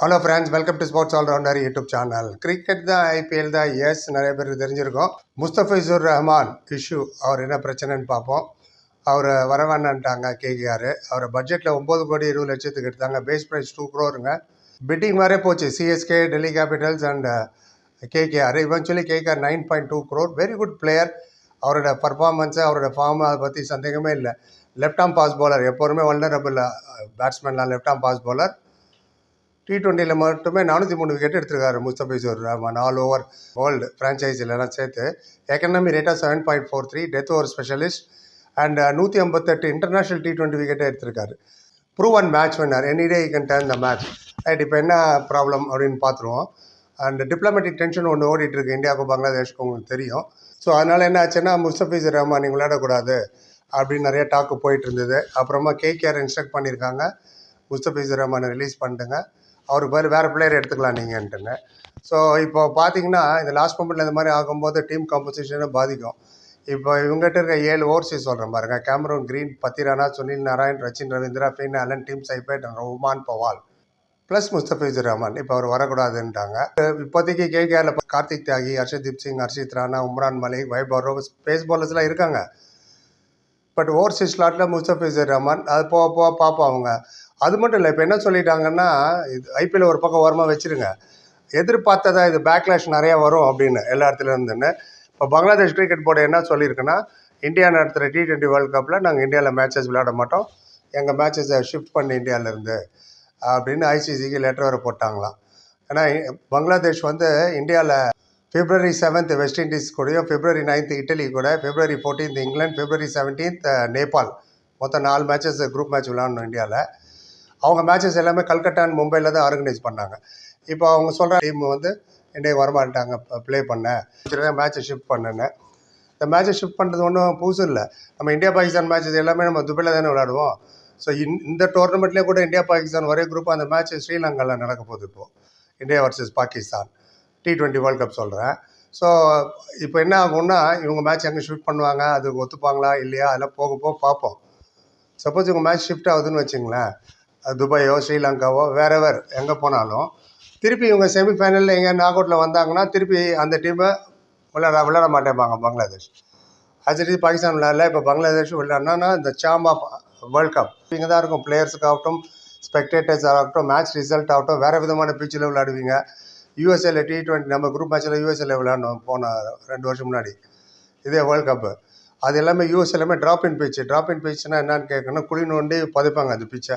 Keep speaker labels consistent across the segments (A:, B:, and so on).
A: Hello friends welcome to sports allrounder YouTube channel cricket தான் IPL தான் yes நிறைய பேருக்கு தெரிஞ்சிருக்கும். முஸ்தபிசுர் ரஹ்மான் இஷ்யூ அவர் என்ன பிரச்சனைன்னு பார்ப்போம். அவர் வரவேண்டான்ட்டாங்க கேகேஆர் அவரை பட்ஜெட்டில் ஒம்பது கோடி இருபது லட்சத்துக்கு எடுத்தாங்க. பேஸ் ப்ரைஸ் டூ க்ரோருங்க பிட்டிங் வரே போச்சு. CSK Delhi Capitals and KKR eventually KKR nine point two crore very good player அவரோட பர்ஃபார்மன்ஸு அவரோட ஃபார்ம் அதை பற்றி சந்தேகமே இல்லை. லெஃப்ட் ஆம் பாஸ் பாலர் எப்போதுமே vulnerable பேட்ஸ்மேன்லாம் left arm pace bowler T டுவெண்ட்டியில் மட்டுமே நானூற்றி மூணு விக்கெட் எடுத்திருக்காரு Mustafizur Rahman. All over world ஃப்ரான்ச்சைஸிலலாம் சேர்த்து எக்கனாமி ரேட்டாக seven point four three death over specialist and நூற்றி ஐம்பத்தெட்டு இன்டர்நேஷ்னல் டி டுவெண்ட்டி விக்கெட்டை எடுத்திருக்காரு. Prove and match winner any day can turn the match right இப்போ என்ன ப்ராப்ளம் அப்படின்னு பார்த்துருவோம். அண்ட் டிப்ளமேட்டிக் டென்ஷன் ஒன்று ஓடிட்டு இருக்கு. இந்தியாவுக்கும் பங்களாதேஷ்க்கும் உங்களுக்கு தெரியும். ஸோ அதனால் என்ன ஆச்சுன்னா முஸ்தபிசூர் ரஹ்மான் நீங்கள் விளையாடக்கூடாது அப்படின்னு நிறைய டாக்கு போயிட்டு இருந்தது. அப்புறமா கேகேஆர் இன்ஸ்ட்ரக்ட் பண்ணியிருக்காங்க. முஸ்தபிசூர் ரஹ்மானை ரிலீஸ் பண்ணிட்டுங்க. அவருக்கு பதில் வேறு பிளேயர் எடுத்துக்கலாம் நீங்கன்ட்டுன்னு ஸோ இப்போ பார்த்தீங்கன்னா இந்த லாஸ்ட் மொமெண்ட்டில் இந்த மாதிரி ஆகும்போது டீம் காம்போசிஷனை பாதிக்கும். இப்போ இவங்ககிட்ட இருக்க ஏழு ஓவர்சீஸ் சொல்கிறேன் பாருங்க. Cameron Green Pathirana Sunil Narine Rachin Ravindra Finn Allen Tim Seifert Rovman Powell plus Mustafizur Rahman இப்போ அவர் வரக்கூடாதுன்ட்டாங்க. இப்போதைக்கு கேகேஆரில் கார்த்திக் தியாகி ஹர்ஷதீப் சிங் ஹர்ஷித் ராணா உம்ரான் மலிக் வைபவ் ரோஸ் பேஸ் பாலர்ஸ்லாம் இருக்காங்க. பட் ஓவர்சீஸ் ஸ்லாட்டில் முஸ்தபிசர் ரஹ்மான் அது போக போக பார்ப்போம் அவங்க. அது மட்டும் இல்லை இப்போ என்ன சொல்லிட்டாங்கன்னா இது ஐபிஎல் ஒரு பக்கம் ஓரமாக வச்சுருங்க. எதிர்பார்த்ததா இது பேக்லாஷ் நிறையா வரும் அப்படின்னு எல்லா இடத்துல இருந்துன்னு. இப்போ பங்களாதேஷ் கிரிக்கெட் போர்டு என்ன சொல்லியிருக்குன்னா இந்தியா நடத்துகிற டி டுவெண்ட்டி வேர்ல்ட் கப்பில் நாங்கள் இந்தியாவில் மேட்சஸ் விளையாட மாட்டோம். எங்கள் மேட்சஸை ஷிஃப்ட் பண்ணி இந்தியாவிலேருந்து அப்படின்னு ஐசிசிக்கு லெட்டர் வர போட்டாங்களாம். ஏன்னா பங்களாதேஷ் வந்து இந்தியாவில் பிப்ரவரி செவன்த் வெஸ்ட் இண்டீஸ் கூடயும் பிப்ரவரி நைன்த் இட்டலி கூட February fourteenth England February seventeenth Nepal மொத்தம் நாலு மேட்சஸ் குரூப் மேட்ச் விளாடணும் இந்தியாவில் அவங்க மேட்சஸ் எல்லாமே கல்கட்டா அண்ட் மும்பையில் தான் ஆர்கனைஸ் பண்ணாங்க. இப்போ அவங்க சொல்கிற டீம் வந்து இன்றைக்கு வரமாட்டாங்க ப்ளே பண்ண. மேட்சை ஷிஃப்ட் பண்ணுன்னு இந்த மேட்சை ஷிஃப்ட் பண்ணுறது ஒன்றும் புதுசு இல்லை. நம்ம இந்தியா பாகிஸ்தான் மேட்சஸ் எல்லாமே நம்ம துபாயில் தானே விளாடுவோம் ஸோ இந்த டோர்னமெண்ட்லேயே கூட இந்தியா பாகிஸ்தான் ஒரே குரூப் அந்த மேட்ச் ஸ்ரீலங்காவில் நடக்க போகுது இப்போது India versus Pakistan T twenty world cup சொல்கிறேன் ஸோ இப்போ என்ன ஆகும்னா இவங்க மேட்ச் எங்கே ஷிஃப்ட் பண்ணுவாங்க அது ஒத்துப்பாங்களா இல்லையா? அதெல்லாம் போக போக பார்ப்போம். சப்போஸ் இவங்க மேட்ச் ஷிஃப்ட் ஆகுதுன்னு வச்சுங்களேன். அது துபாயோ ஸ்ரீலங்காவோ வேறவர் எங்கே போனாலும். திருப்பி இவங்க செமிஃபைனலில் எங்கே நாக் அவுட்டில் வந்தாங்கன்னா திருப்பி அந்த டீமை விளையாட விளையாட மாட்டேப்பாங்க பங்களாதேஷ். ஆக்சுவலி பாகிஸ்தான் விளையாடல இப்போ பங்களாதேஷ் விளையாடினா இந்த சாம் ஆஃப் வேர்ல்ட் கப் இங்கே தான் இருக்கும் பிளேயர்ஸுக்காகட்டும் ஸ்பெக்டேட்டர்ஸ் ஆகட்டும் மேட்ச் ரிசல்ட் ஆகட்டும் வேறு விதமான பிச்சில் விளையாடுவீங்க. யூஎஸ்ஏல டி டுவெண்ட்டி நம்ம குரூப் மேட்ச்சில் யூஎஸ்ஏல விளையாடணும் போன ரெண்டு வருஷம் முன்னாடி. இதே வேர்ல்ட் கப்பு அது எல்லாமே யூஎஸ் எல்லாமே ட்ராப் இன் பிச்சு ட்ராப் இன் பிச்சுனா என்னன்னு கேட்கணும் குழி நோண்டி புதைப்பாங்க அந்த பிச்சை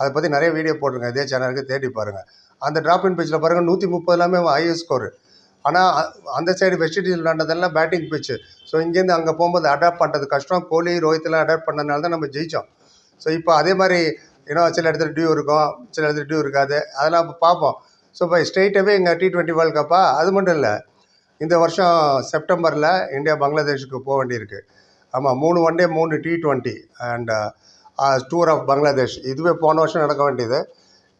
A: அதை பற்றி நிறைய வீடியோ போட்டிருங்க இதே சேனலுக்கு தேடி பாருங்கள் அந்த ட்ராப் இன் பிச்சில் பாருங்கள் நூற்றி முப்பது எல்லாமே ஹையஸ்ட் ஸ்கோரு ஆனால் அந்த சைடு வெஸ்ட் இண்டீஸ் விளாண்டதெல்லாம் பேட்டிங் பிச்சு ஸோ இங்கேருந்து அங்கே போகும்போது அடாப்ட் பண்ணுறது கஷ்டம். கோலி ரோஹித்லாம் அடாப்ட் பண்ணதுனால தான் நம்ம ஜெயித்தோம் ஸோ இப்போ அதே மாதிரி ஏன்னா சில இடத்துல டியூ இருக்கும். சில இடத்துல டியூ இருக்காது. அதெல்லாம் இப்போ பார்ப்போம். ஸோ இப்போ ஸ்ட்ரெயிட்டாகவே இங்கே டி டுவெண்ட்டி வேர்ல்டு கப்பா அது மட்டும் இல்லை இந்த வருஷம் செப்டம்பரில் இந்தியா பங்களாதேஷுக்கு போக வேண்டியிருக்கு. ஆமாம் மூணு ஒன் டே மூணு T twenty and tour of Bangladesh இதுவே போன வருஷம் நடக்க வேண்டியது.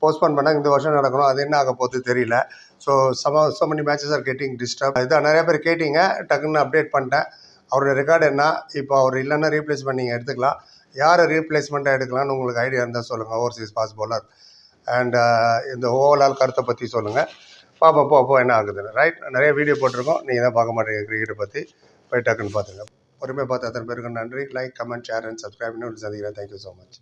A: போஸ்ட்போன் பண்ணால் இந்த வருஷம் நடக்கணும். அது என்ன ஆக போகுது தெரியல. So some so many matches are getting disturb இதான் நிறைய பேர் கேட்டிங்க. டக்குன்னு அப்டேட் பண்ணிட்டேன். அவரோட ரெக்கார்டு என்ன? இப்போ அவர் இல்லைன்னா ரீப்ளேஸ்மெண்ட் நீங்கள் எடுத்துக்கலாம். யாரை ரீப்ளேஸ்மெண்ட்டாக எடுக்கலாம்னு உங்களுக்கு ஐடியா இருந்தால் சொல்லுங்கள் overseas pace bowler and uh, இந்த ஓவரால் கருத்தை பற்றி சொல்லுங்கள் பார்ப்போம் போ அப்போ என்ன ஆகுதுன்னு. ரைட் நிறைய வீடியோ போட்டிருக்கோம். நீங்கள் தான் பார்க்க மாட்டீங்க கிரிக்கெட்டை பற்றி போய் டக்குன்னு பார்த்துங்க. பொறுமையாக பார்த்து அத்தனை பேருக்கு நன்றி. Like comment share and subscribe இன்னும் சந்திக்கிறேன். Thank you so much